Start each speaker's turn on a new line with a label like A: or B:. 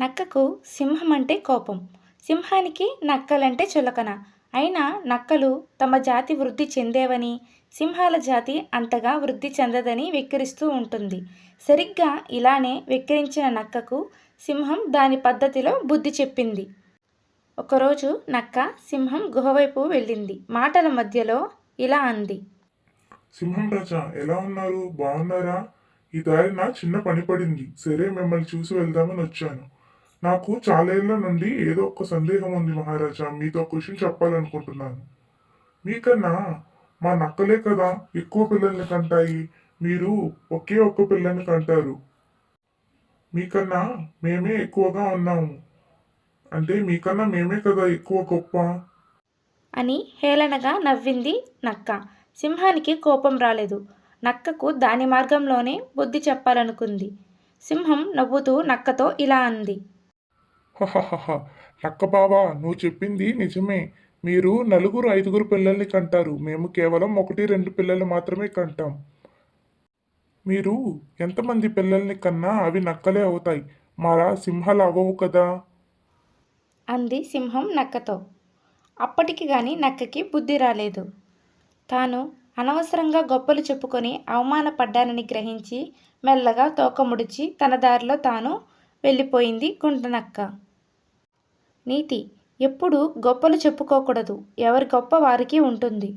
A: నక్కకు సింహం అంటే కోపం. సింహానికి నక్కలంటే చులకన. అయినా నక్కలు తమ జాతి వృద్ధి చెందేవని సింహాల జాతి అంతగా వృద్ధి చెందదని వెక్కిరిస్తూ ఉంటుంది. సరిగ్గా ఇలానే వెక్కిరించిన నక్కకు సింహం దాని పద్ధతిలో బుద్ధి చెప్పింది. ఒకరోజు నక్క సింహం గుహవైపు వెళ్ళింది. మాటల మధ్యలో ఇలా అంది.
B: సింహం రాజా ఎలా ఉన్నారు? బాగున్నారా? ఈ దారి నా చిన్న పని పడింది. సరే మిమ్మల్ని చూసి వెళ్దామని వచ్చాను. నాకు చాలేళ్ళ నుండి ఏదో ఒక సందేహం ఉంది మహారాజా. మీతో ఒక విషయం చెప్పాలనుకుంటున్నాను. మీకన్నా మా నక్కలే కదా ఎక్కువ పిల్లల్ని కంటాయి. మీరు ఒకే ఒక్క పిల్లని కంటారు. మీకన్నా మేమే ఎక్కువగా ఉన్నాము. అంటే మీకన్నా మేమే కదా ఎక్కువ గొప్ప.
A: అని హేళనగా నవ్వింది నక్క. సింహానికి కోపం రాలేదు. నక్కకు దాని మార్గంలోనే బుద్ధి చెప్పాలనుకుంది. సింహం నవ్వుతూ నక్కతో ఇలా అంది.
B: హహహహ. నక్క బావా నువ్వు చెప్పింది నిజమే. మీరు నలుగురు ఐదుగురు పిల్లల్ని కంటారు. మేము కేవలం ఒకటి రెండు పిల్లలు మాత్రమే కంటాం. మీరు ఎంతమంది పిల్లల్ని కన్నా అవి నక్కలే అవుతాయి? మారా సింహాలు అవ్వవు కదా?
A: అంది సింహం నక్కతో. అప్పటికి గాని నక్కకి బుద్ధి రాలేదు. తాను అనవసరంగా గొప్పలు చెప్పుకొని అవమానపడ్డానని గ్రహించి మెల్లగా తోక ముడిచి తన దారిలో తాను వెళ్ళిపోయింది గుంటనక్క. నీతి ఎప్పుడు గొప్పలు చెప్పుకోకూడదు. ఎవరి గొప్ప వారికి ఉంటుంది.